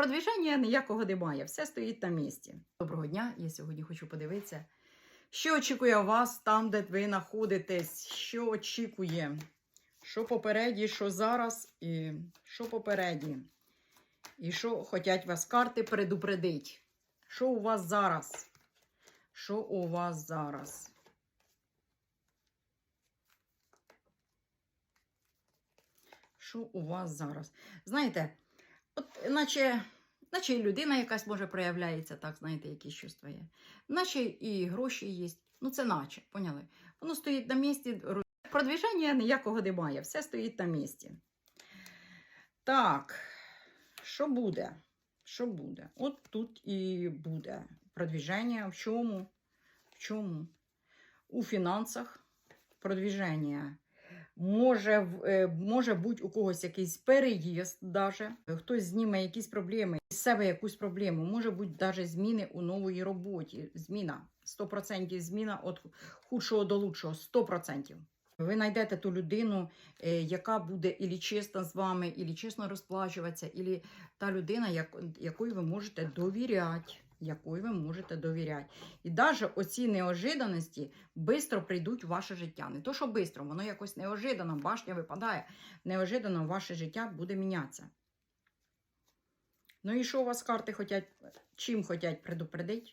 Продвіження ніякого немає, все стоїть на місці. Доброго дня, я сьогодні хочу подивитися, що очікує вас там, де ви знаходитесь, що очікує, що попереді, що зараз, і що попереді. І що хочуть вас карти предупредить. Що у вас зараз? Що у вас зараз? Що у вас зараз? Знаєте, от наче, наче і людина якась може проявляється, так, знаєте, якісь чувства є. Наче і гроші є. Ну, це наче, поняли? Воно стоїть на місці, продвіження ніякого немає, все стоїть на місці. Так, що буде? Що буде? От тут і буде продвіження. В чому? В чому? У фінансах продвіження. Може, е, може бути у когось якийсь переїзд, даже. хтось зніме якісь проблеми, з себе якусь проблему. Може бути навіть зміни у новій роботі. Зміна 100% зміна від худшого до лучшого. 100%. Ви знайдете ту людину, е, яка буде ілі чесна з вами, ілі чесно розплачуватися, ілі та людина, як, якої ви можете довіряти. Якої ви можете довіряти. І навіть оці неожиданості швидко прийдуть в ваше життя. Не то, що швидко, воно якось неожиданно, башня випадає, неожиданно ваше життя буде мінятися. Ну і що у вас карти хотять, чим хочуть предупредити?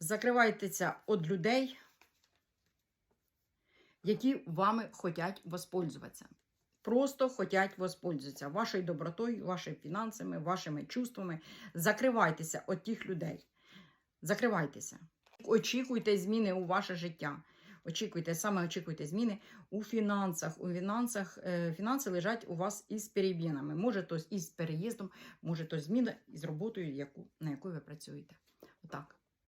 Закривайтеся від людей, які вами хочуть воспользуватися. Просто хочуть воспользуватися вашою добротою, вашими фінансами, вашими чувствами. Закривайтеся від тих людей. Закривайтеся. Очікуйте зміни у ваше життя. Очікуйте, саме очікуйте зміни у фінансах. У фінансах е, фінанси лежать у вас із перемінами. Може, то із переїздом, може, то зміна із роботою, яку, на якої ви працюєте. Отак.